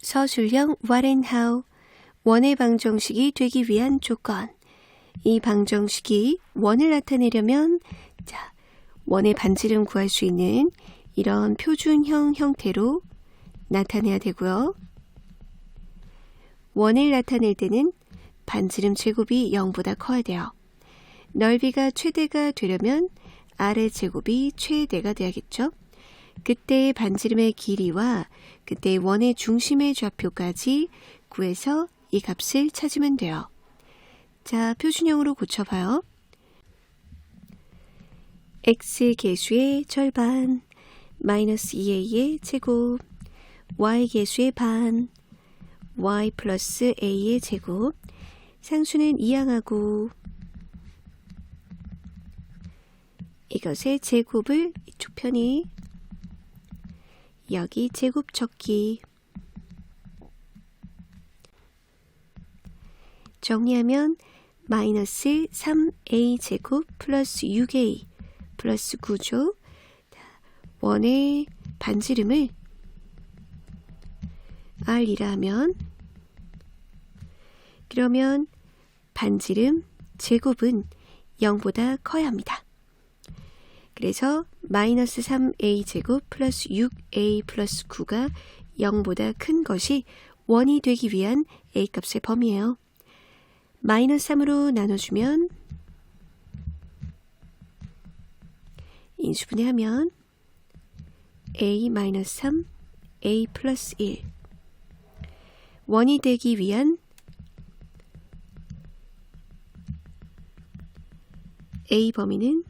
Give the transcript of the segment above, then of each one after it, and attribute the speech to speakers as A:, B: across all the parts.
A: 서술형 how 원의 방정식이 되기 위한 조건 이 방정식이 원을 나타내려면 자 원의 반지름 구할 수 있는 이런 표준형 형태로 나타내야 되고요. 원을 나타낼 때는 반지름 제곱이 0보다 커야 돼요. 넓이가 최대가 되려면 아래 제곱이 최대가 돼야겠죠. 그때의 반지름의 길이와 그때의 원의 중심의 좌표까지 구해서 이 값을 찾으면 돼요. 자, 표준형으로 고쳐봐요. x 계수의 절반 마이너스 2a의 제곱 y 계수의 반 y 플러스 a의 제곱 상수는 이항하고 이것의 제곱을 이쪽 편이 여기 제곱 적기 정리하면 마이너스 3a 제곱 플러스 6a 플러스 9죠. 원의 반지름을 r이라 하면 그러면 반지름 제곱은 0보다 커야 합니다. 그래서 마이너스 3a 제곱 플러스 6a 플러스 9가 0보다 큰 것이 원이 되기 위한 a 값의 범위예요. 마이너스 3으로 나눠주면 인수분해하면 a 마이너스 3, a 플러스 1 원이 되기 위한 a 범위는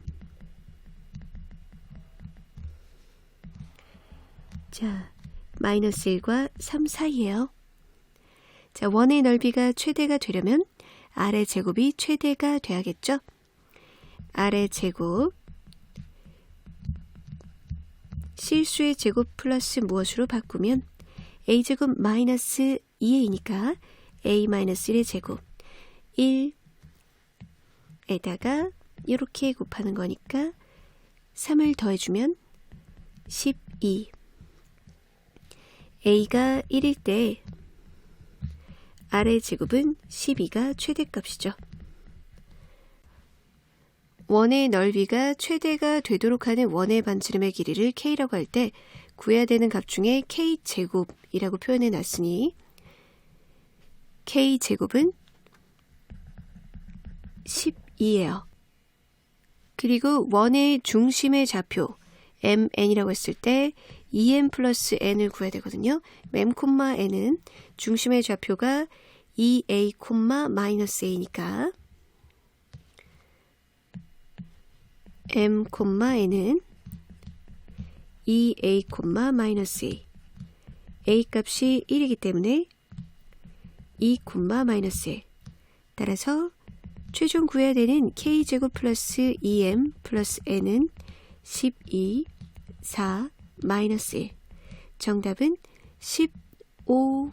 A: 자 마이너스 1과 3 사이에요. 자 원의 넓이가 최대가 되려면 아래 제곱이 최대가 돼야겠죠? 아래 제곱 실수의 제곱 플러스 무엇으로 바꾸면 a제곱 마이너스 2a니까 a 마이너스 1의 제곱 1에다가 이렇게 곱하는 거니까 3을 더해주면 12 a가 1일 때 아래 제곱은 12가 최대값이죠. 원의 넓이가 최대가 되도록 하는 원의 반지름의 길이를 k라고 할 때 구해야 되는 값 중에 k제곱이라고 표현해 놨으니 k제곱은 12예요. 그리고 원의 중심의 좌표 mn이라고 했을 때 2m 플러스 n을 구해야 되거든요. m, n은 중심의 좌표가 2a, 마이너스 a니까 m, n은 2a, 마이너스 a a 값이 1이기 때문에 2, 마이너스 1 따라서 최종 구해야 되는 k제곱 플러스 2m 플러스 n은 12, 4, 마이너스 1 정답은 15